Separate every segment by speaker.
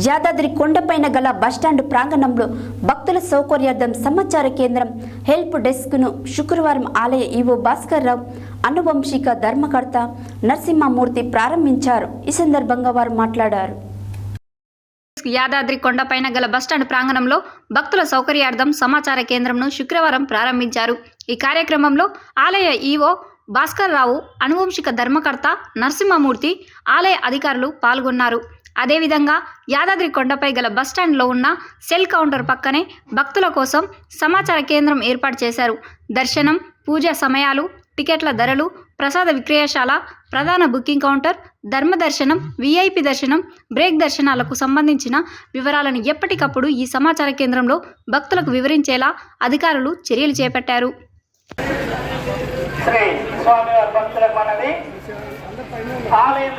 Speaker 1: యాదాద్రి కొండపైన గల బస్టాండ్ ప్రాంగణంలో భక్తుల సౌకర్యార్థం సమాచార కేంద్రం. హెల్ప్ డెస్క్ను శుక్రవారం ఆలయ ఈవో భాస్కర్ రావు అనువంశిక ధర్మకర్త నరసింహమూర్తి ప్రారంభించారు. ఈ సందర్భంగా వారు మాట్లాడారు.
Speaker 2: యాదాద్రి కొండపైన గల బస్టాండ్ ప్రాంగణంలో భక్తుల సౌకర్యార్థం సమాచార కేంద్రంను శుక్రవారం ప్రారంభించారు. ఈ కార్యక్రమంలో ఆలయ ఈవో భాస్కర్ రావు అనువంశిక ధర్మకర్త నరసింహమూర్తి ఆలయ అధికారులు పాల్గొన్నారు. అదేవిధంగా యాదాద్రి కొండపై గల బస్టాండ్లో ఉన్న సెల్ కౌంటర్ పక్కనే భక్తుల కోసం సమాచార కేంద్రం ఏర్పాటు చేశారు. దర్శనం పూజ సమయాలు టికెట్ల ధరలు ప్రసాద విక్రయశాల ప్రధాన బుకింగ్ కౌంటర్ ధర్మ దర్శనం విఐపి దర్శనం బ్రేక్ దర్శనాలకు సంబంధించిన వివరాలను ఎప్పటికప్పుడు ఈ సమాచార కేంద్రంలో భక్తులకు వివరించేలా అధికారులు చర్యలు చేపట్టారు.
Speaker 3: ఆలయం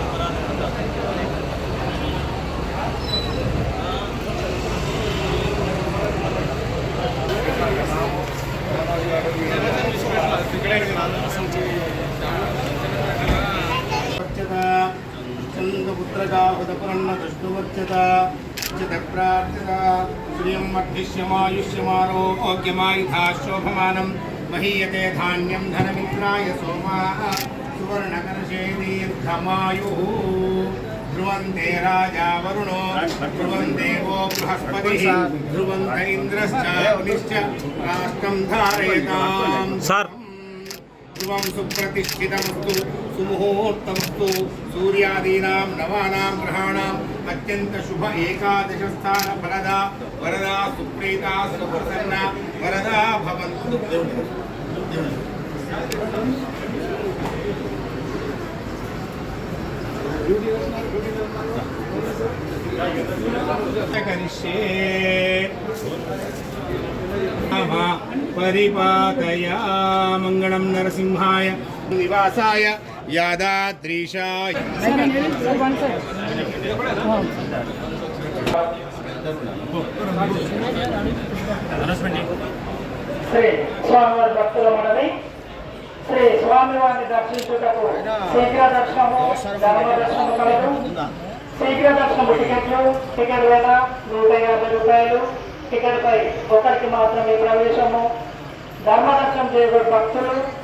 Speaker 4: వచ్చత చంద్రపుత్రగా హృదపురన్న దృష్టువచ్చత చిత ప్రార్థిత శ్రియం వర్ధిష్యమాయుష్యమారోగ్యమాయుధా శోభమానం మహీయతే ధాన్యం ధనమిత్రాయ సోమా సువర్ణకర్షే దీర్ఘమాయు ధ్రువంతే రాజా వరుణో సుప్రతిష్ఠితమస్తు సుముహూర్తమస్తు సూర్యాదీనాం నవానాం గ్రహాణాం అత్యంత శుభ ఏకాదశ స్థాన ఫలదా వరదా సుప్రీత సుప్రసన్న వరదా భవంతు కరిష్యే పరిపాతయా మంగళం నరసింహాయ నివాసాయ యాదాద్రీషాయ
Speaker 3: శ్రీ స్వామివారి భక్తుల మనది శ్రీ స్వామివారిని దర్శించుటకు శీఘ్ర దర్శనము ధర్మ దర్శనము కలదు. శీఘ్ర దర్శనము టికెట్లు టికెట్ వేల నూట యాభై రూపాయలు. టికెట్ పై ఒకరికి మాత్రమే ప్రవేశము. ధర్మదర్శనం చేయబడి భక్తులు